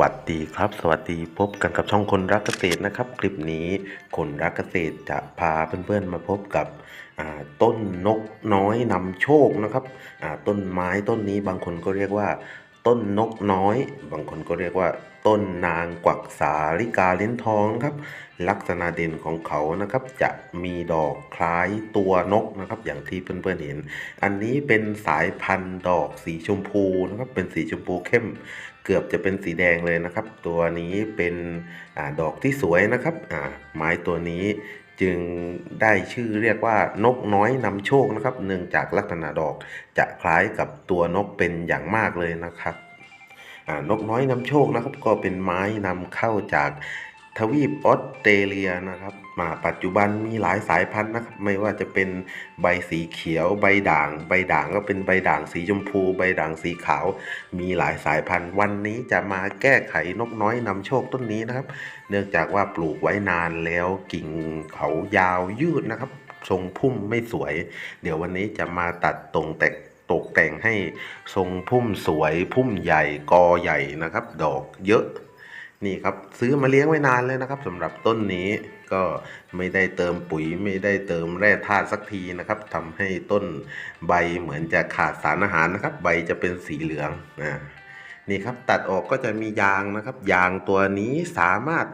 วัสดีครับ สวัสดีพบกันกับช่องคนรักเกษตรนะครับ คลิปนี้คนรักเกษตรจะพาเพื่อนๆมาพบกับต้นนกน้อยนำโชคนะครับต้นไม้ต้นนี้บางคนก็เรียกว่า ต้นนกน้อย บางคนก็เรียกว่า ต้นนางกวักสาลิกาลิ้นทองนะครับ ลักษณะเด่นของเขานะครับ จะมีดอกคล้ายตัวนกนะครับ อย่างที่เพื่อนๆเห็น อันนี้เป็นสายพันธุ์ดอกสีชมพูนะครับ เป็นสีชมพูเข้ม เกือบจะเป็นสีแดงเลยนะครับ ตัวนี้เป็นอดอกที่สวยนะครับไม้ตัวนี้ จึงได้ชื่อเรียกว่านกน้อยนำโชคนะครับ เนื่องจากลักษณะดอกจะคล้ายกับตัวนกเป็นอย่างมากเลยนะครับนกน้อยนำโชคนะครับ ก็เป็นไม้นำเข้าจาก ทวีปออสเตรเลียนะครับมาปัจจุบันมีหลายสายพันธุ์นะครับ ไม่ว่าจะเป็นใบสีเขียว ใบด่าง ใบด่างก็เป็นใบด่างสีชมพู ใบด่างสีขาว มีหลายสายพันธุ์ วันนี้จะมาแก้ไขนกน้อยนำโชคต้นนี้นะครับ เนื่องจากว่าปลูกไว้นานแล้วกิ่งเขายาวยืดนะครับ ทรงพุ่มไม่สวย เดี๋ยววันนี้จะมาตัดตรงแต่ตกแต่งให้ทรงพุ่มสวย พุ่มใหญ่กอใหญ่นะครับ ดอกเยอะ นี่ครับซื้อมาเลี้ยงไว้นานเลยนะครับสำหรับต้นนี้ก็ไม่ได้เติมปุ๋ยไม่ได้เติมแร่ธาตุสักทีนะครับทำให้ต้นใบเหมือนจะขาดสารอาหารนะครับ ใบจะเป็นสีเหลืองอ่านี่ครับตัดออกก็จะมียางนะครับ ยางตัวนี้สามารถ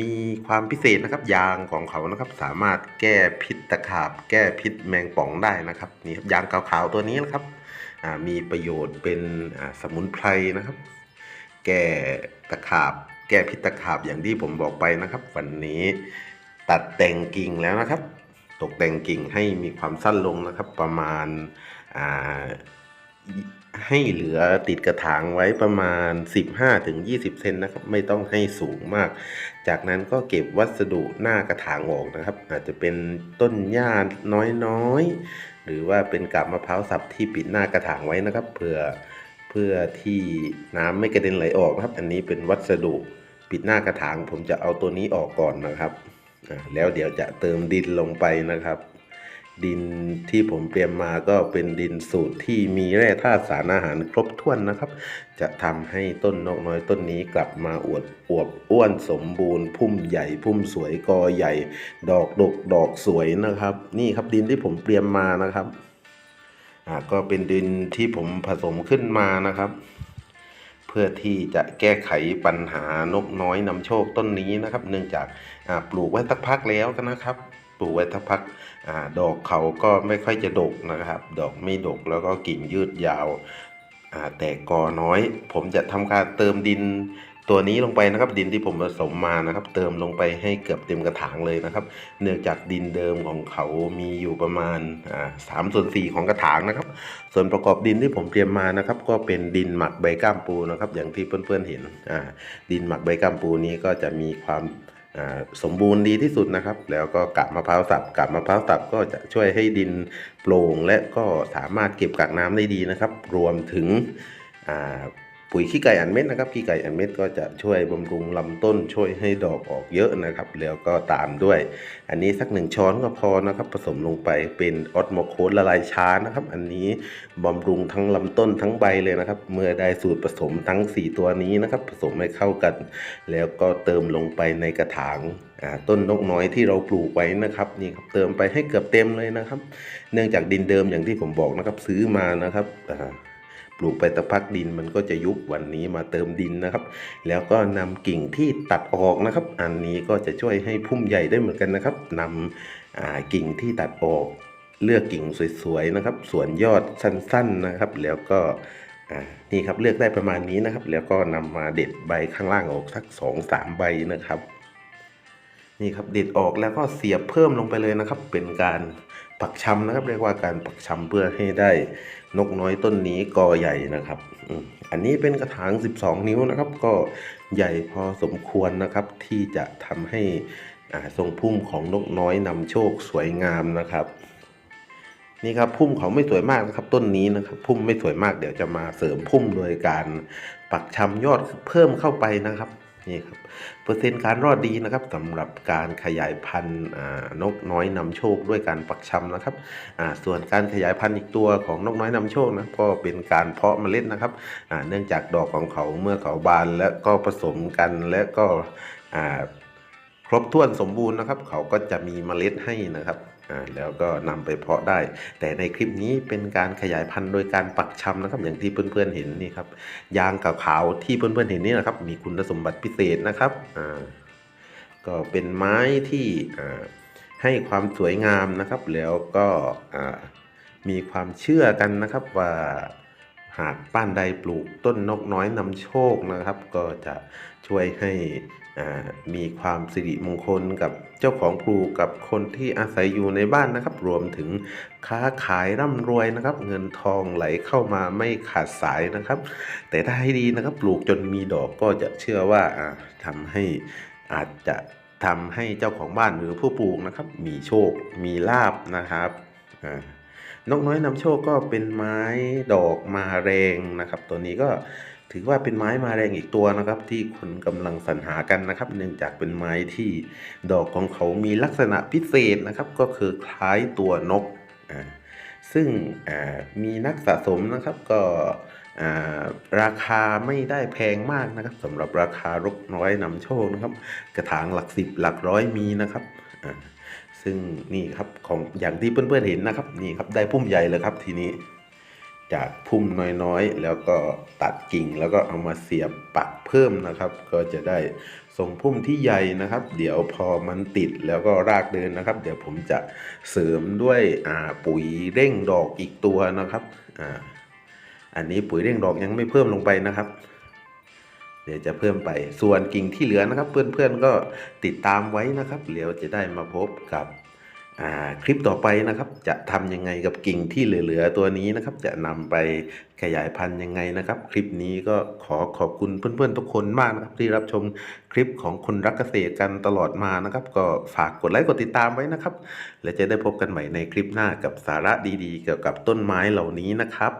มีความพิเศษนะครับ ยางของเขานะครับ สามารถแก้พิษตะขาบ แก้พิษแมงป่องได้นะครับนี่ครับยางขาวๆตัวนี้นะครับมีประโยชน์เป็นสมุนไพรนะครับ แก้ตะขาบ แก้พิษตะขาบอย่างที่ผมบอกไปนะครับ วันนี้ตัดแต่งกิ่งแล้วนะครับ ตกแต่งกิ่งให้มีความสั้นลงนะครับ ประมาณาให้เหลือติดกระถางไว้ประมาณ 15-20 เซนนะครับ ไม่ต้องให้สูงมาก จากนั้นก็เก็บวัสดุหน้ากระถางออกนะครับ อาจจะเป็นต้นหญ้าน้อยๆ หรือว่าเป็นกาบมะพร้าวสับที่ปิดหน้ากระถางไว้นะครับ เพื่อเพื่อที่น้ำไม่กระเด็นไหลออกนะครับ อันนี้เป็นวัสดุ ปิดหน้ากระถางผมจะเอาตัวนี้ออกก่อนนะครับ แล้วเดี๋ยวจะเติมดินลงไปนะครับ ดินที่ผมเตรียมมาก็เป็นดินสูตรที่มีแร่ธาตุสารอาหารครบถ้วนนะครับ จะทำให้ต้นนกน้อยต้นนี้กลับมาอวดอวบอ้วนสมบูรณ์ พุ่มใหญ่ พุ่มสวยกอใหญ่ ดอกดกดอกสวยนะครับ นี่ครับดินที่ผมเตรียมมานะครับอ่าก็เป็นดินที่ผมผสมขึ้นมานะครับ เพื่อที่จะแก้ไขปัญหานกน้อยนำโชคต้นนี้นะครับ เนื่องจากปลูกไว้สักพักแล้วนะครับปลูกไว้สักพักอดอกเขาก็ไม่ค่อยจะดกนะครับ ดอกไม่ดกแล้วก็กิ่งยืดยาวแต่กอน้อย ผมจะทำการเติมดิน ตัวนี้ลงไปนะครับ ดินที่ผมผสมมานะครับ เติมลงไปให้เกือบเต็มกระถางเลยนะครับ เนื่องจากดินเดิมของเขามีอยู่ประมาณสามส่วนสี่ของกระถางนะครับ ส่วนประกอบดินที่ผมเตรียมมานะครับ ก็เป็นดินหมักใบก้ามปูนะครับ อย่างที่เพื่อนๆเห็นดินหมักใบก้ามปูนี้ก็จะมีความสมบูรณ์ดีที่สุดนะครับ แล้วก็กาบมะพร้าวสับกาบมะพร้าวสับก็จะช่วยให้ดินโปร่ง และก็สามารถเก็บกักน้ำได้ดีนะครับ รวมถึง ปุ๋ยขี้ไก่อันเม็ดนะครับขี้ไก่อันเม็ดก็จะช่วยบำรุงลำต้นช่วยให้ดอกออกเยอะนะครับ แล้วก็ตามด้วย อันนี้สักหนึ่งช้อนก็พอนะครับ ผสมลงไปเป็นออสโมโคสละลายช้านะครับ อันนี้บำรุงทั้งลำต้นทั้งใบเลยนะครับ เมื่อได้สูตรผสมทั้ง 4 ตัวนี้นะครับ ผสมให้เข้ากัน แล้วก็เติมลงไปในกระถางต้นนกน้อยที่เราปลูกไว้นะครับนี่ครับเติมไปให้เกือบเต็มเลยนะครับ เนื่องจากดินเดิมอย่างที่ผมบอกนะครับซื้อมานะครับ ปลูกไปตะพักดินมันก็จะยุบวันนี้มาเติมดินนะครับ แล้วก็นำกิ่งที่ตัดออกนะครับ อันนี้ก็จะช่วยให้พุ่มใหญ่ได้เหมือนกันนะครับนำกิ่งที่ตัดออกเลือกกิ่งสวยๆนะครับ ส่วนยอดสั้นๆนะครับ แล้วก็นี่ครับเลือกได้ประมาณนี้นะครับ แล้วก็นำมาเด็ดใบข้างล่างออกสักสองสามใบนะครับ นี่ครับเด็ดออกแล้วก็เสียบเพิ่มลงไปเลยนะครับ เป็นการ ปักชำนะครับ เรียกว่าการปักชำเพื่อให้ได้นกน้อยต้นนี้กอใหญ่นะครับ อันนี้เป็นกระถาง 12 นิ้วนะครับ ก็ใหญ่พอสมควรนะครับ ที่จะทำให้ทรงพุ่มของนกน้อยนำโชคสวยงามนะครับนี่ครับพุ่มเขาไม่สวยมากนะครับต้นนี้นะครับพุ่มไม่สวยมากเดี๋ยวจะมาเสริมพุ่มโดยการปักชำยอดเพิ่มเข้าไปนะครับ นี่ครับเปอร์เซ็นต์การรอดดีนะครับสำหรับการขยายพันธุ์นกน้อยนำโชคด้วยการปักชำนะครับส่วนการขยายพันธุ์อีกตัวของนกน้อยนำโชคนะก็เป็นการเพาะเมล็ดนะครับเนื่องจากดอกของเขาเมื่อเขาบานและก็ผสมกันและก็ ครบถ้วนสมบูรณ์นะครับ เขาก็จะมีเมล็ดให้นะครับอ่าแล้วก็นำไปเพาะได้ แต่ในคลิปนี้เป็นการขยายพันธุ์โดยการปักชำนะครับ อย่างที่เพื่อนๆเห็นนี่ครับยางขาวๆที่เพื่อนๆเห็นนี่นะครับ มีคุณสมบัติพิเศษนะครับอ่าก็เป็นไม้ที่อ่าให้ความสวยงามนะครับ แล้วก็อ่ามีความเชื่อกันนะครับว่าหากบ้านใดปลูกต้นนกน้อยนำโชคนะครับ ก็จะช่วยให้ มีความสิริมงคลกับเจ้าของปลูกกับคนที่อาศัยอยู่ในบ้านนะครับ รวมถึงค้าขายร่ำรวยนะครับ เงินทองไหลเข้ามาไม่ขาดสายนะครับ แต่ถ้าให้ดีนะครับปลูกจนมีดอกก็จะเชื่อว่าทำให้อาจจะทำให้เจ้าของบ้านหรือผู้ปลูกนะครับ มีโชคมีลาบนะครับนกน้อยนำโชคก็เป็นไม้ดอกมาแรงนะครับ ตัวนี้ก็ ถือว่าเป็นไม้มาแรงอีกตัวนะครับ ที่คนกำลังสรรหากันนะครับ เนื่องจากเป็นไม้ที่ดอกของเขามีลักษณะพิเศษนะครับ ก็คือคล้ายตัวนกอ่าซึ่งอ่ามีนักสะสมนะครับก็อ่าราคาไม่ได้แพงมากนะครับสำหรับราคารกน้อยนำโชคนะครับ กระถางหลักสิบหลักร้อยมีนะครับอ่าซึ่งนี่ครับของอย่างที่เพื่อนๆเห็นนะครับนี่ครับได้พุ่มใหญ่เลยครับทีนี้ จากพุ่มน้อยๆ แล้วก็ตัดกิ่งแล้วก็เอามาเสียบปักเพิ่มนะครับ ก็จะได้ทรงพุ่มที่ใหญ่นะครับ เดี๋ยวพอมันติดแล้วก็รากเดินนะครับ เดี๋ยวผมจะเสริมด้วยปุ๋ยเร่งดอกอีกตัวนะครับออันนี้ปุ๋ยเร่งดอกยังไม่เพิ่มลงไปนะครับ เดี๋ยวจะเพิ่มไปส่วนกิ่งที่เหลือนะครับ เพื่อนๆก็ติดตามไว้นะครับเดี๋ยวจะได้มาพบกับ คลิปต่อไปนะครับ จะทำยังไงกับกิ่งที่เหลือๆตัวนี้นะครับ จะนำไปขยายพันธุ์ยังไงนะครับ คลิปนี้ก็ขอขอบคุณเพื่อนๆทุกคนมากนะครับ ที่รับชมคลิปของคนรักเกษตรกันตลอดมานะครับ ก็ฝากกดไลค์กดติดตามไว้นะครับ และจะได้พบกันใหม่ในคลิปหน้ากับสาระดีๆ เกี่ยวกับต้นไม้เหล่านี้นะครับ